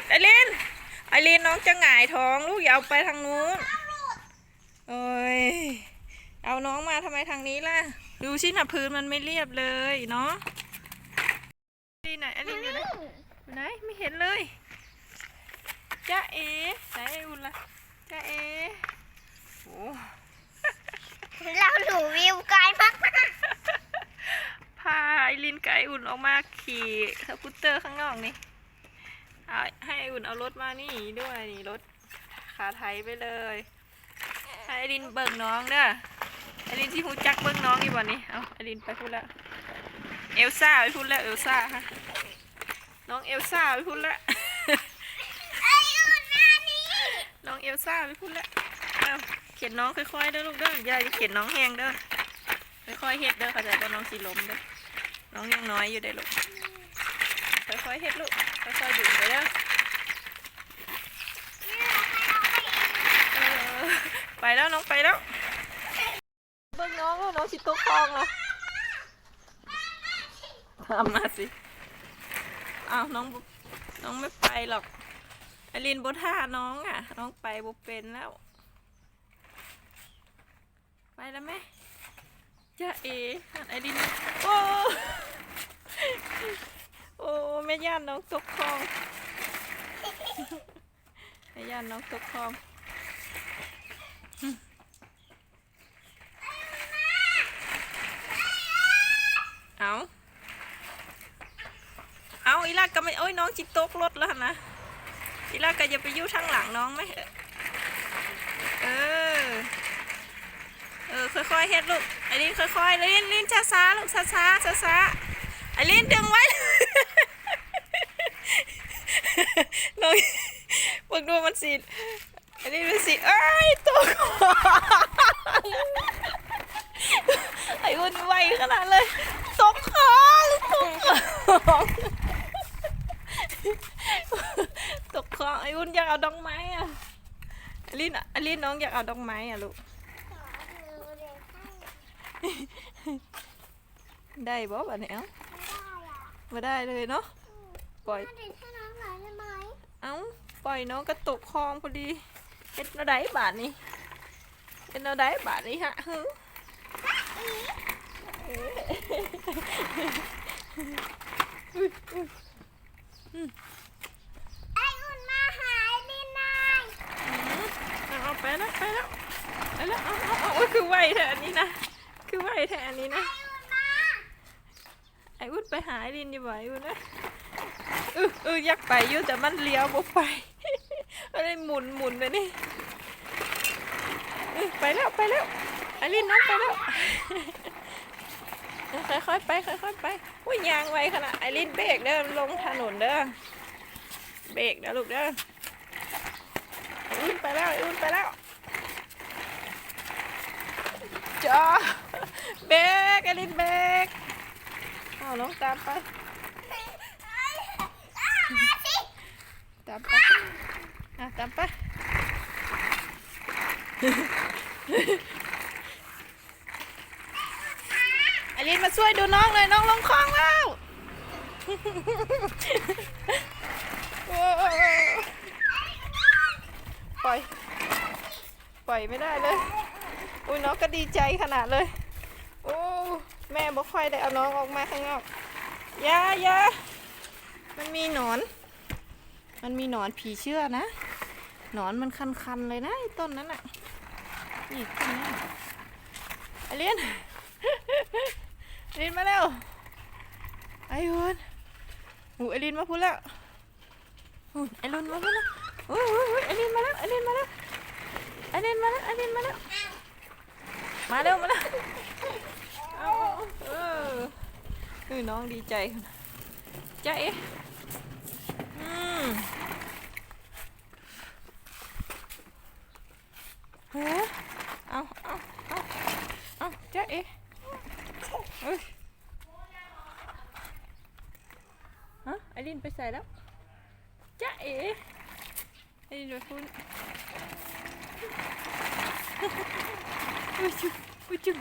ดไอรินไอรินน้องจะหงายท้องลูกอย่าเอาไปทางนู้นโอ้ยเอาน้องมาทำไมทางนี้ล่ะ ดูสินะพื้นมันไม่เรียบเลยเนาะดีไหนไอรินอยู่ไหนอยู่ไหนไม่เห็นเลยจ้าเอ๋ไหนไออุ่นล่ะจ้าเอ๋โอ้เราถูวิวไกลมากพาไอรินกับไออุ่นออกมาขี่สกูตเตอร์ข้างนอกนี่ เอาให้ไออุ่นเอารถมานี่ด้วยนี่รถขาไทยไปเลย ให้ไอรินเบิ่งน้องเด้อไอรินที่หูจักเบิ่งน้องอีบ่นี่เอาไอรินไปพูดแล้วเอลซ่าไปพูดแล้วเอลซ่าฮะน้องเอลซ่าไปพูดแล้วไอ้อุ่นมานี่น้องเอลซ่าไปพูดแล้วเอาเข็นน้องค่อยๆเด้อลูกเด้ออย่าเข็นน้องแห้งเด้อค่อยๆเฮ็ดเด้อเข้าใจว่าน้องสิล้มเด้อน้องยังน้อยอยู่เด้อลูก ค่อยๆเฮ็ดลูกค่อยๆดึงไปเด้อไปแล้วน้องไปแล้วเบิ่งน้องแล้วน้องสิตกคลองแล้วทำมาสิอ้าวน้องน้องไม่ไปหรอกไอรินบท่าน้องอะ น้องไปบ่เป็นแล้ว ไปแล้วไหมจ้าเอไอรินโอ้ อ้แม่ย่านน้องตกคลองแม่ย่านน้องตกคลองเอาเอาอีลากก็ไม่โอ้ยน้องจิตตกรถแล้วนะอีลากก็จะไปยู่ทางหลังน้องไหมเออเออค่อยๆเฮ็ดลูกไอลินค่อยๆลินลินช้าๆลูกช้าๆช้าๆไอลินดึงไว้ น้องพวกดูมัน สิไอลินมันสิเอ้ยตกไอ้อุ่นไวขนาดเลยตกคลองตกคลองตกคลองไอ้อุ่นอยากเอาดอกไม้อะไอลินอะไอลินน้องอยากเอาดอกไม้อะลูกได้บ่บัดนี้เอ้าบ่ได้เลยเนาะปล่อยเอ้า ปล่อยน้องกระตกคลองพอดีเฮ็ดเอาได้บาทนี้เฮ็ดเอาได้บาทนี้ฮะฮึเออุ้นมาหายลินายเอาไปแล้วไปแล้วไปแล้วเอาเอาเอาคือไวแทนนี้นะคือไวแทนนี้นะไอ้อุ้นไปหาไอรินดีกว่าไออุ้นนะ ออเอออยากไปอยู่แต่มันเลี้ยวบ่ไปอะไรหมุนหมุนไปนี่เออไปแล้วไปแล้วไอ้ลินน้องไปแล้วเออค่อยๆไปค่อยๆไปอุ้ยยางไวขนาดไอ้ลินเบรกเด้อลงถนนเด้อเบรกนะลูกเด้ออุ้นไปแล้วอุ้นไปแล้วจ้าเบรกไอ้ลินเบรกเอาน้องตามไป ตามไปอะตามไปอลินมาช่วยดูน้องเลยน้องลงคลองแล้วโอ้ปล่อยปล่อยไม่ได้เลยอุ้ยน้องก็ดีใจขนาดเลยโอ้แม่บอกค่อยได้เอาน้องออกมาข้างนอกอยาอยามันมีหนอน มันมีหนอนผีเชื่อนะ หนอนมันคันๆเลยนะต้นนั้นอะ นี่ต้นนี้ไอเลียนไอเลียนมาแล้ว ไอรุนหูไอเลียนมาพูดแล้วหูไอรุนมาพูดแล้วโอ้ยโอ้ยโอ้ยไอเลียนมาแล้วไอเลียนมาแล้วไอเลียนมาแล้วไอเลียนมาแล้ว มาเร็วมาเร็วเอออเออน้องดีใจใจ เฮ้เอาเอาเอาเอาใจเอ๊ะเอ้ยฮะไอรินไปใส่แล้วเจ้าเอ๋ไอรินไปพูดอุ้ยจุ๊บอุ้ยจุ๊บ